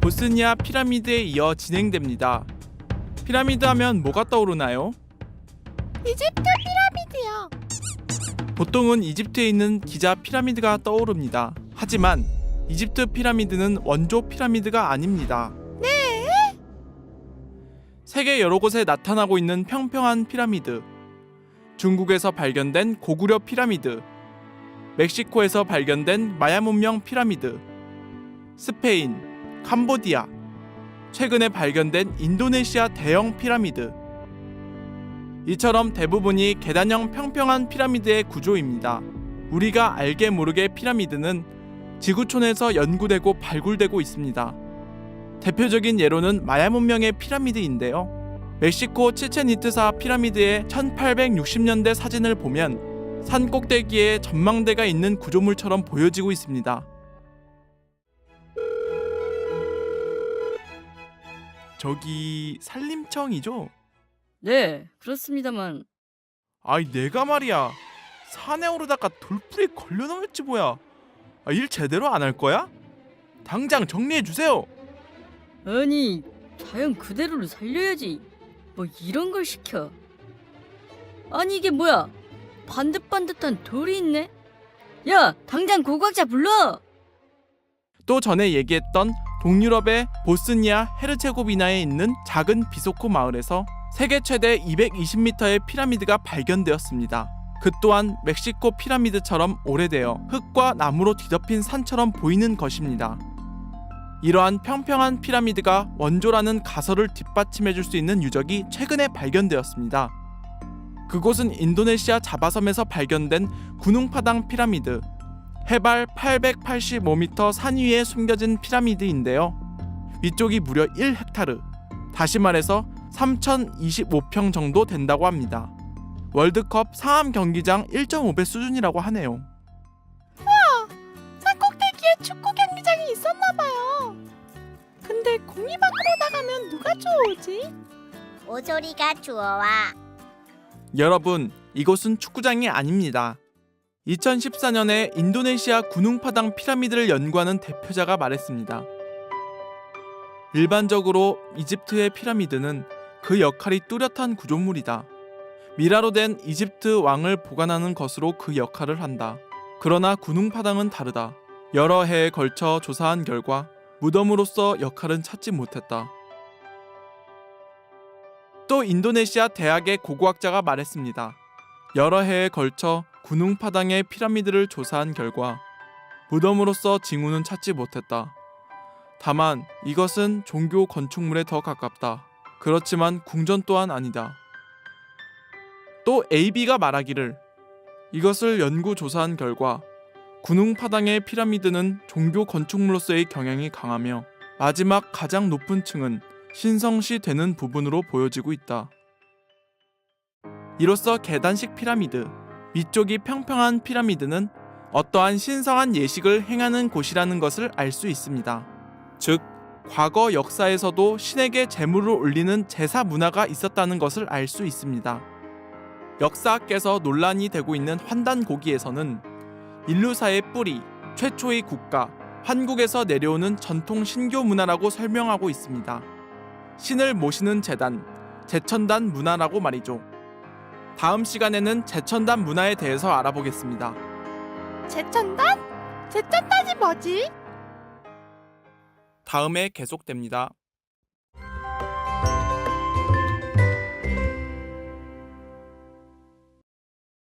보스니아 피라미드에 이어 진행됩니다. 피라미드 하면 뭐가 떠오르나요? 이집트 피라미드요. 보통은 이집트에 있는 기자 피라미드가 떠오릅니다. 하지만 이집트 피라미드는 원조 피라미드가 아닙니다. 네? 세계 여러 곳에 나타나고 있는 평평한 피라미드. 중국에서 발견된 고구려 피라미드. 멕시코에서 발견된 마야 문명 피라미드. 스페인, 캄보디아. 최근에 발견된 인도네시아 대형 피라미드. 이처럼 대부분이 계단형 평평한 피라미드의 구조입니다. 우리가 알게 모르게 피라미드는 지구촌에서 연구되고 발굴되고 있습니다. 대표적인 예로는 마야 문명의 피라미드인데요. 멕시코 치첸이트사 피라미드의 1860년대 사진을 보면 산 꼭대기에 전망대가 있는 구조물처럼 보여지고 있습니다. 저기 산림청이죠? 네, 그렇습니다만 아이 내가 말이야 산에 오르다가 돌풀이 걸려 넘었지 뭐야 아, 일 제대로 안 할 거야? 당장 정리해 주세요 아니 자연 그대로를 살려야지. 뭐 이런 걸 시켜. 아니 이게 뭐야? 반듯반듯한 돌이 있네. 야, 당장 고각자 불러. 또 전에 얘기했던 동유럽의 보스니아 헤르체고비나에 있는 작은 비소코 마을에서 세계 최대 220m의 피라미드가 발견되었습니다. 그 또한 멕시코 피라미드처럼 오래되어 흙과 나무로 뒤덮인 산처럼 보이는 것입니다. 이러한 평평한 피라미드가 원조라는 가설을 뒷받침해 줄 수 있는 유적이 최근에 발견되었습니다. 그곳은 인도네시아 자바섬에서 발견된 구능파당 피라미드 해발 885m 산 위에 숨겨진 피라미드인데요. 위쪽이 무려 1헥타르, 다시 말해서 3,025평 정도 된다고 합니다. 월드컵 상암 경기장 1.5배 수준이라고 하네요. 산 꼭대기에 축구 경기장이 있었나 봐요. 근데 공이 밖으로 나가면 누가 좋아오지? 오소리가 주워와 여러분, 이곳은 축구장이 아닙니다. 2014년에 인도네시아 구능파당 피라미드를 연구하는 대표자가 말했습니다. 일반적으로 이집트의 피라미드는 그 역할이 뚜렷한 구조물이다. 미라로 된 이집트 왕을 보관하는 것으로 그 역할을 한다. 그러나 구능파당은 다르다. 여러 해에 걸쳐 조사한 결과 무덤으로서 역할은 찾지 못했다. 또 인도네시아 대학의 고고학자가 말했습니다. 여러 해에 걸쳐 구능파당의 피라미드를 조사한 결과 무덤으로서 징후는 찾지 못했다. 다만 이것은 종교 건축물에 더 가깝다. 그렇지만 궁전 또한 아니다. 또 AB가 말하기를 이것을 연구 조사한 결과 구능파당의 피라미드는 종교 건축물로서의 경향이 강하며 마지막 가장 높은 층은 신성시 되는 부분으로 보여지고 있다. 이로써 계단식 피라미드, 위쪽이 평평한 피라미드는 어떠한 신성한 예식을 행하는 곳이라는 것을 알 수 있습니다. 즉, 과거 역사에서도 신에게 제물을 올리는 제사 문화가 있었다는 것을 알 수 있습니다. 역사학계에서 논란이 되고 있는 환단고기에서는 인류사의 뿌리, 최초의 국가, 한국에서 내려오는 전통 신교 문화라고 설명하고 있습니다. 신을 모시는 재단, 제천단 문화라고 말이죠. 다음 시간에는 제천단 문화에 대해서 알아보겠습니다. 제천단? 제천단이 뭐지? 다음에 계속됩니다.